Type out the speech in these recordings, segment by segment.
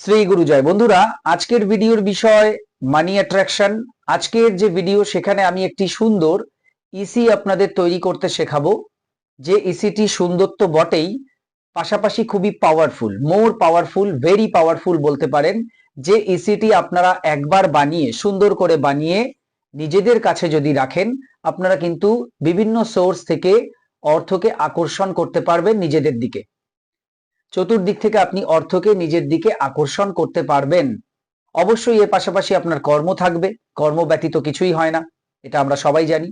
শ্রী গুরুজয় বন্ধুরা, আজকের ভিডিওর বিষয় মানি অ্যাট্রাকশন আজকের যে ভিডিও সেখানে আমি একটি সুন্দর ইসি আপনাদের তৈরি করতে শেখাবো। যে ইসিটি সুন্দর তো বটেই, পাশাপাশি খুবই powerful more powerful very powerful বলতে পারেন। যে ইসিটি আপনারা একবার বানিয়ে, সুন্দর করে বানিয়ে নিজেদের কাছে যদি রাখেন, আপনারা কিন্তু বিভিন্ন সোর্স থেকে অর্থকে আকর্ষণ করতে পারবেন নিজেদের দিকে। চতুর্দিক থেকে আপনি অর্থকে নিজের দিকে আকর্ষণ করতে পারবেন। অবশ্যই এর পাশাপাশি আপনার কর্ম থাকবে। কর্ম ব্যতীত কিছুই হয় না, এটা আমরা সবাই জানি।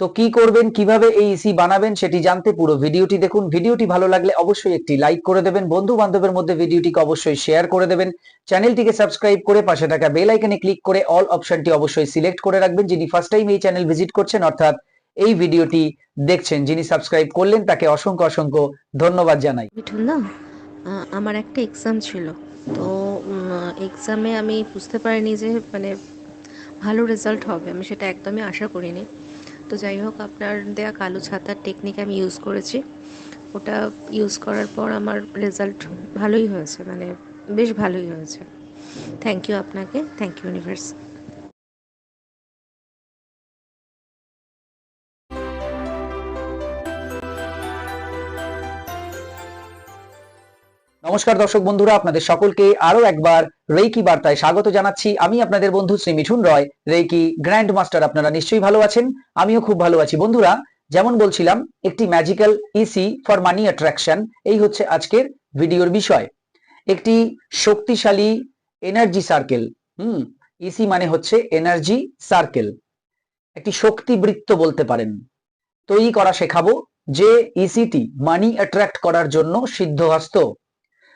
তো কি করবেন, কীভাবে এই ইসি বানাবেন সেটি জানতে পুরো ভিডিওটি দেখুন। ভিডিওটি ভালো লাগলে অবশ্যই একটি লাইক করে দেবেন। বন্ধু বান্ধবের মধ্যে ভিডিওটিকে অবশ্যই শেয়ার করে দেবেন। চ্যানেলটিকে সাবস্ক্রাইব করে পাশে থাকা বেল আইকনে ক্লিক করে অল অপশনটি অবশ্যই সিলেক্ট করে রাখবেন। যিনি ফার্স্ট টাইম এই চ্যানেল ভিজিট করছেন, অর্থাৎ এই ভিডিওটি দেখছেন, যিনি সাবস্ক্রাইব করলেন, তাকে অসংখ্য অসংখ্য ধন্যবাদ জানাই। আমার একটা এক্সাম ছিল। তো এক্সামে আমি বুঝতে পারিনি যে মানে ভালো রেজাল্ট হবে। আমি সেটা একদমই আশা করিনি। তো যাই হোক, আপনার দেয়া কালো ছাতার টেকনিক আমি ইউজ করেছি। ওটা ইউজ করার পর আমার রেজাল্ট ভালোই হয়েছে মানে বেশ ভালোই হয়েছে। থ্যাংক ইউ আপনাকে। থ্যাংক ইউ ইউনিভার্স নমস্কার দর্শক বন্ধুরা, আপনাদের সকলকে আরও একবার রেইকি বার্তায় স্বাগত জানাচ্ছি। আমি আপনাদের বন্ধু Shri Mithun Roy, reiki grand master আপনারা নিশ্চয়ই ভালো আছেন, আমিও খুব ভালো আছি। বন্ধুরা, যেমন বলছিলাম, একটি magical EC for money attraction এই হচ্ছে আজকের ভিডিওর বিষয়। একটি শক্তিশালী এনার্জি সার্কেল হুম ইসি মানে হচ্ছে এনার্জি সার্কেল একটি শক্তিবৃত্ত বলতে পারেন। তৈরি করা শেখাবো যে ইসিটি মানি অ্যাট্রাক্ট করার জন্য সিদ্ধহস্ত।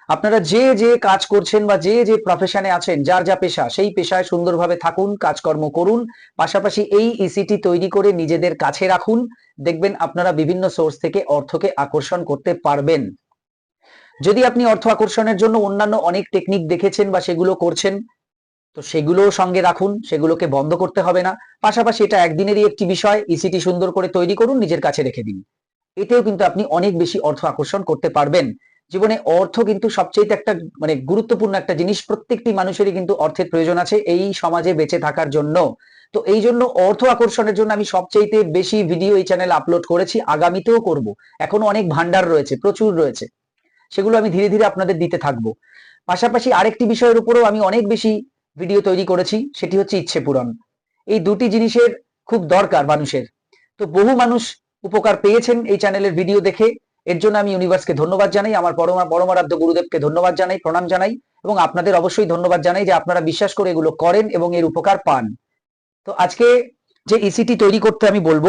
আপনারা যে যে কাজ করছেন বা যে যে প্রফেশনে আছেন, যার যা পেশা, সেই পেশায় সুন্দরভাবে থাকুন, কাজকর্ম করুন। পাশাপাশি এই ইসিটি তৈরি করে নিজেদের কাছে রাখুন। দেখবেন আপনারা বিভিন্ন সোর্স থেকে অর্থকে আকর্ষণ করতে পারবেন। যদি আপনি অর্থ আকর্ষণের জন্য অন্যান্য অনেক টেকনিক দেখেছেন বা সেগুলো করছেন, তো সেগুলোও সঙ্গে রাখুন। সেগুলোকে বন্ধ করতে হবে না। পাশাপাশি এটা একদিনেরই একটি বিষয়। ইসিটি সুন্দর করে তৈরি করুন, নিজের কাছে রেখে দিন। এতেও কিন্তু আপনি অনেক বেশি অর্থ আকর্ষণ করতে পারবেন। জীবনে অর্থ কিন্তু সবচেয়ে একটা মানে গুরুত্বপূর্ণ একটা জিনিস। প্রত্যেকটি মানুষেরই কিন্তু অর্থের প্রয়োজন আছে এই সমাজে বেঁচে থাকার জন্য। তো এই জন্য অর্থ আকর্ষণের জন্য আমি সবচেয়ে বেশি ভিডিও এই চ্যানেল আপলোড করেছি। আগামীতেও করব। এখনও অনেক ভান্ডার রয়েছে, প্রচুর রয়েছে। সেগুলো আমি ধীরে ধীরে আপনাদের দিতে থাকব। পাশাপাশি আরেকটি বিষয়ের উপরেও আমি অনেক বেশি ভিডিও তৈরি করেছি, সেটি হচ্ছে ইচ্ছে পূরণ। এই দুটি জিনিসের খুব দরকার মানুষের। তো বহু মানুষ উপকার পেয়েছেন এই চ্যানেলের ভিডিও দেখে। এর জন্য আমি ইউনিভার্সকে ধন্যবাদ জানাই, আমার পরমা, পরমারাধ্য গুরুদেবকে ধন্যবাদ জানাই, প্রণাম জানাই, এবং আপনাদের অবশ্যই ধন্যবাদ জানাই যে আপনারা বিশ্বাস করে এগুলো করেন এবং এর উপকার পান। তো আজকে যে ইসিটি তৈরি করতে আমি বলব,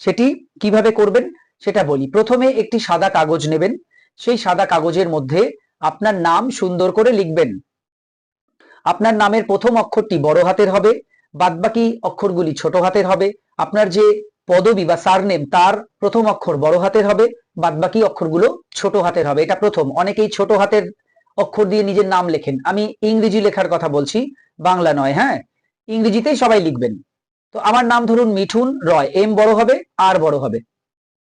সেটি কীভাবে করবেন সেটা বলি। প্রথমে একটি সাদা কাগজ নেবেন, সেই সাদা কাগজের মধ্যে আপনার নাম সুন্দর করে লিখবেন। আপনার নামের প্রথম অক্ষরটি বড় হাতের হবে, বাদবাকি অক্ষরগুলি ছোট হাতের হবে, আপনার যে পদবি বা সারনেম তার প্রথম অক্ষর বড় হাতের হবে বাদ বাদবাকি অক্ষরগুলো ছোট হাতের হবে। এটা প্রথম। অনেকেই ছোট হাতের অক্ষর দিয়ে নিজের নাম লেখেন। আমি ইংরেজি লেখার কথা বলছি, বাংলা নয় হ্যাঁ? ইংরেজিতেই সবাই লিখবেন। তো আমার নাম ধরুন মিঠুন রয়। এম বড় হবে আর বড় হবে।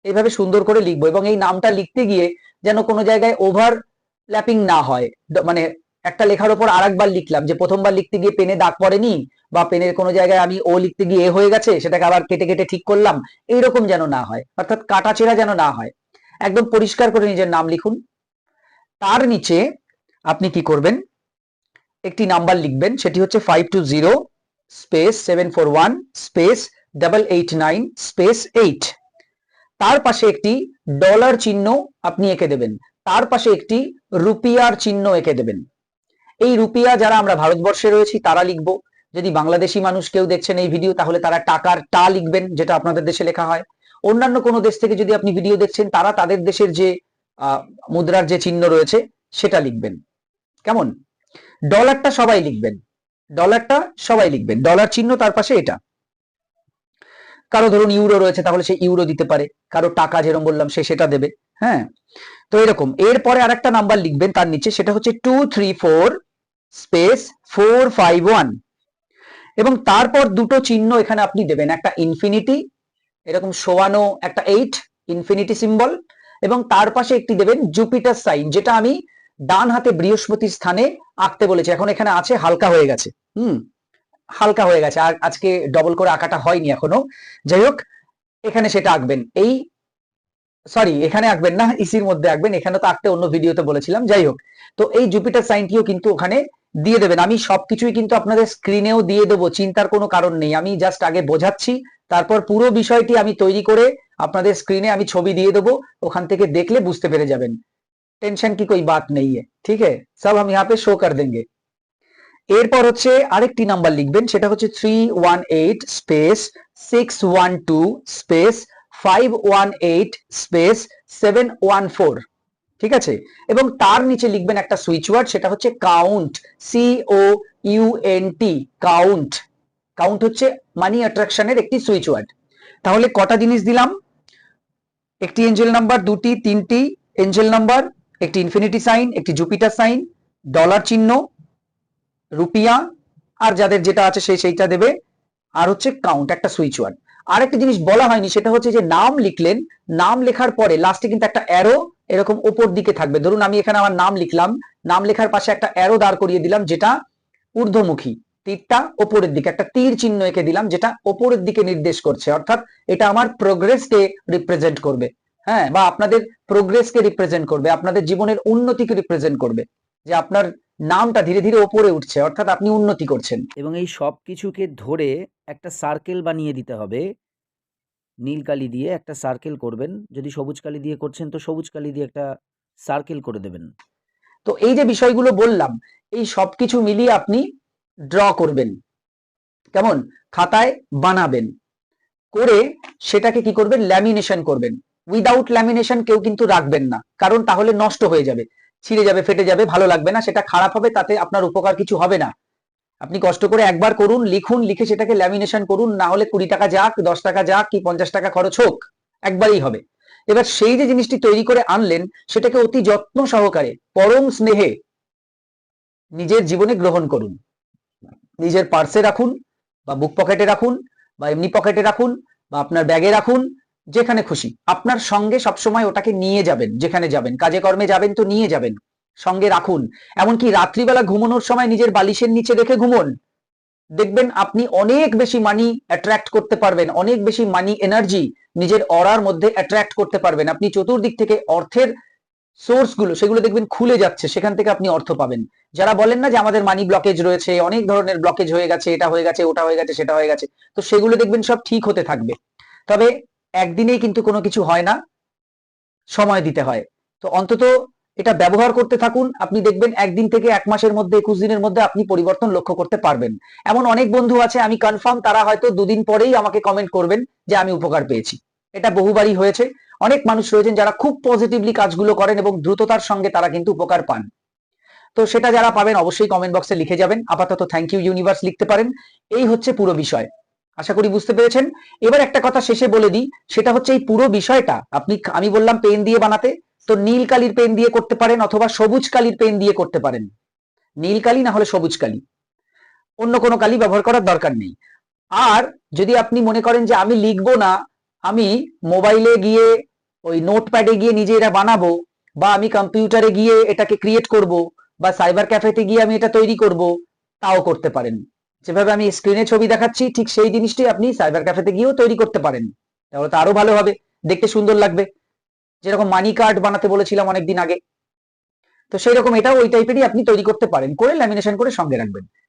এইভাবে সুন্দর করে লিখব এবং এই নামটা লিখতে গিয়ে যেন কোনো জায়গায় ওভার ল্যাপিং না হয়। মানে একটা লেখার ওপর আরেকবার লিখলাম যে প্রথমবার লিখতে গিয়ে পেনে দাগ পড়েনি বা পেনের কোনো জায়গায় আমি ও লিখতে গিয়ে এ হয়ে গেছে, সেটাকে আবার কেটে কেটে ঠিক করলাম, এইরকম যেন না হয়, অর্থাৎ কাটাচেরা যেন না হয়। একদম পরিষ্কার করে নিজের নাম লিখুন। তার নিচে আপনি কি করবেন? একটি নাম্বার লিখবেন, সেটি হচ্ছে five two zero space seven four one space double eight nine space eight তার পাশে একটি ডলার চিহ্ন আপনি এঁকে দেবেন, তার পাশে একটি রুপিয়ার চিহ্ন এঁকে দেবেন। এই রুপিয়া যারা আমরা ভারতবর্ষে রয়েছি, তারা লিখব। যদি বাংলাদেশি মানুষ কেউ দেখছেন এই ভিডিও, তাহলে তারা টাকার টা লিখবেন, যেটা আপনাদের দেশে লেখা হয়। অন্যান্য কোনো দেশ থেকে যদি আপনি ভিডিও দেখছেন, তারা তাদের দেশের যে মুদ্রার যে চিহ্ন রয়েছে, সেটা লিখবেন। কেমন? ডলারটা সবাই লিখবেন। ডলারটা সবাই লিখবেন। ডলার চিহ্ন তার পাশে এটা। কারও ধরুন ইউরো রয়েছে, তাহলে সে ইউরো দিতে পারে। কারও টাকা যেরকম বললাম, সে সেটা দেবে। হ্যাঁ? তো এরকম, এরপরে আরেকটা নাম্বার লিখবেন তার নিচে, সেটা হচ্ছে two three four space four five one এবং তারপর দুটো চিহ্ন এখানে আপনি দেবেন, একটা ইনফিনিটি এরকম শোয়ানো একটা এইট ইনফিনিটি সিম্বল এবং তার পাশে একটি দেবেন জুপিটার সাইন যেটা আমি ডান হাতে বৃহস্পতির স্থানে আঁকতে বলেছি, এখন এখানে আছে, হালকা হয়ে গেছে, হুম? হালকা হয়ে গেছে, আর আজকে ডবল করে আঁকাটা হয়নি এখনও। যাই হোক, এখানে সেটা আঁকবেন, এই সরি এখানে আঁকবেন না ইসির মধ্যে আঁকবেন এখানে তো আঁকতে অন্য ভিডিওতে বলেছিলাম যাই হোক তো এই জুপিটার সাইনটিও কিন্তু ওখানে দিয়ে দেবেন আমি সবকিছুই কিন্তু আপনাদের স্ক্রিনেও দিয়ে দেবো চিন্তার কোনো কারণ নেই আমি জাস্ট আগে বোঝাচ্ছি তারপর পুরো বিষয়টি আমি তৈরি করে আপনাদের স্ক্রিনে আমি ছবি দিয়ে দেবো ওখান থেকে দেখলে বুঝতে পেরে যাবেন টেনশন কি कोई बात नहीं है ঠিক है সব हम यहाँ पे শো कर देंगे এরপর হচ্ছে আরেকটি নাম্বার লিখবেন সেটা হচ্ছে three one eight space six one two space five one eight space seven one four ঠিক আছে? এবং তার নিচে লিখবেন একটা সুইচ ওয়ার্ড সেটা হচ্ছে count C O U N T count count হচ্ছে মানি অ্যাট্রাকশনের একটি সুইচ ওয়ার্ড তাহলে কটা জিনিস দিলাম? একটি এঞ্জেল নাম্বার দুটি, তিনটি এঞ্জেল নাম্বার একটি ইনফিনিটি সাইন একটি জুপিটার সাইন ডলার চিহ্ন, রুপিয়া, আর যাদের যেটা আছে সেই সেইটা দেবে। আর হচ্ছে কাউন্ট একটা সুইচ ওয়ার্ড আর একটা জিনিস বলা হয়নি, সেটা হচ্ছে যে নাম লিখলেন, নাম লেখার পরে লাস্টে কিন্তু একটা অ্যারো এরকম ওপর দিকে থাকবে। ধরুন আমি এখানে আমার নাম লিখলাম, নাম লেখার পাশে একটা অ্যারো দাঁড় করিয়ে দিলাম, যেটা ঊর্ধ্বমুখী, তীরটা ওপরের দিকে, একটা তীর চিহ্ন এঁকে দিলাম, যেটা ওপরের দিকে নির্দেশ করছে, অর্থাৎ এটা আমার প্রোগ্রেসকে রিপ্রেজেন্ট করবে। হ্যাঁ বা আপনাদের প্রোগ্রেসকে রিপ্রেজেন্ট করবে, আপনাদের জীবনের উন্নতিকে রিপ্রেজেন্ট করবে, যে আপনার নামটা ধীরে ধীরে ওপরে উঠছে অর্থাৎ আপনি উন্নতি করছেন। এবং এই সব কিছুকে ধরে একটা সার্কেল বানিয়ে দিতে হবে। নীল কালি দিয়ে একটা সার্কেল করবেন। যদি সবুজ কালি দিয়ে করছেন তো সবুজ কালি দিয়ে একটা সার্কেল করে দেবেন। তো এই যে বিষয়গুলো বললাম এই সবকিছু মিলিয়ে আপনি ড্র করবেন। কেমন? খাতায় বানাবেন। করে সেটাকে কি করবেন? ল্যামিনেশন করবেন। উইদাউট ল্যামিনেশন কেউ কিন্তু রাখবেন না। কারণ তাহলে নষ্ট হয়ে যাবে। ছিঁড়ে যাবে, ফেটে যাবে, ভালো লাগবে না, সেটা খারাপ হবে, তাতে আপনার উপকার কিছু হবে না। আপনি কষ্ট করে একবার করুন, লিখুন, লিখে সেটাকে ল্যামিনেশন করুন, না হলে কুড়ি টাকা যাক, দশ টাকা যাক, কি পঞ্চাশ টাকা খরচ হোক, একবারই হবে। এবার সেই যে জিনিসটি তৈরি করে আনলেন, সেটাকে অতি যত্ন সহকারে, পরম স্নেহে নিজের জীবনে গ্রহণ করুন। নিজের পার্সে রাখুন, বা বুক পকেটে রাখুন, বা এমনি পকেটে রাখুন, বা আপনার ব্যাগে রাখুন যেখানে খুশি। আপনার সঙ্গে সবসময় ওটাকে নিয়ে যাবেন, যেখানে যাবেন। কাজে কর্মে যাবেন তো নিয়ে যাবেন। সঙ্গে রাখুন। এমনকি রাত্রিবেলা ঘুমানোর সময় নিজের বালিশের নিচে রেখে ঘুমোন। দেখবেন আপনি অনেক বেশি মানি অ্যাট্রাক্ট করতে পারবেন, অনেক বেশি মানি এনার্জি নিজের অরার মধ্যে অ্যাট্রাক্ট করতে পারবেন। আপনি চতুর্দিক থেকে অর্থের সোর্সগুলো, সেগুলো দেখবেন খুলে যাচ্ছে, সেখান থেকে আপনি অর্থ পাবেন। যারা বলেন না যে আমাদের মানি ব্লকেজ রয়েছে, অনেক ধরনের ব্লকেজ হয়ে গেছে, এটা হয়ে গেছে, ওটা হয়ে গেছে, সেটা হয়ে গেছে, তো সেগুলো দেখবেন সব ঠিক হতে থাকবে। তবে একদিনেই কিন্তু কোনো কিছু হয় না, সময় দিতে হয়। তো অন্তত এটা ব্যবহার করতে থাকুন, আপনি দেখবেন একদিন থেকে এক মাসের মধ্যে, একুশ দিনের মধ্যে আপনি পরিবর্তন লক্ষ্য করতে পারবেন। এমন অনেক বন্ধু আছে, আমি কনফার্ম তারা হয়তো দুদিন পরেই আমাকে কমেন্ট করবেন যে আমি উপকার পেয়েছি। এটা বহুবারই হয়েছে। অনেক মানুষ রয়েছেন যারা খুব পজিটিভলি কাজগুলো করেন এবং দ্রুততার সঙ্গে তারা কিন্তু উপকার পান। তো সেটা যারা পাবেন, অবশ্যই কমেন্ট বক্সে লিখে যাবেন। আপাতত থ্যাংক ইউ ইউনিভার্স লিখতে পারেন। এই হচ্ছে পুরো বিষয়। আশা করি বুঝতে পেরেছেন। এবার একটা কথা শেষে বলে দিই, সেটা হচ্ছে এই পুরো বিষয়টা। আপনি আমি বললাম পেন দিয়ে বানাতে, তো নীল কালির পেন দিয়ে করতে পারেন অথবা সবুজ কালির পেন দিয়ে করতে পারেন। নীল কালি না হলে সবুজ কালি। অন্য কোনো কালি ব্যবহার করার দরকার নেই। আর যদি আপনি মনে করেন যে আমি লিখব না, আমি মোবাইলে গিয়ে, ওই নোটপ্যাডে গিয়ে নিজে এটা বানাবো, বা আমি কম্পিউটারে গিয়ে এটাকে ক্রিয়েট করব, বা সাইবার ক্যাফেতে গিয়ে আমি এটা তৈরি করব, তাও করতে পারেন। যেভাবে আমি স্ক্রিনে ছবি দেখাচ্ছি, ঠিক সেই জিনিসটি আপনি সাইবার ক্যাফেতে গিয়েও তৈরি করতে পারেন। তাহলে তো আরও ভালো হবে, দেখতে সুন্দর লাগবে। যেরকম মানি কার্ড বানাতে বলেছিলাম অনেকদিন আগে। তো সেই রকম এটাও ওই টাইপেরই আপনি তৈরি করতে পারেন, করে ল্যামিনেশন করে সঙ্গে রাখবেন।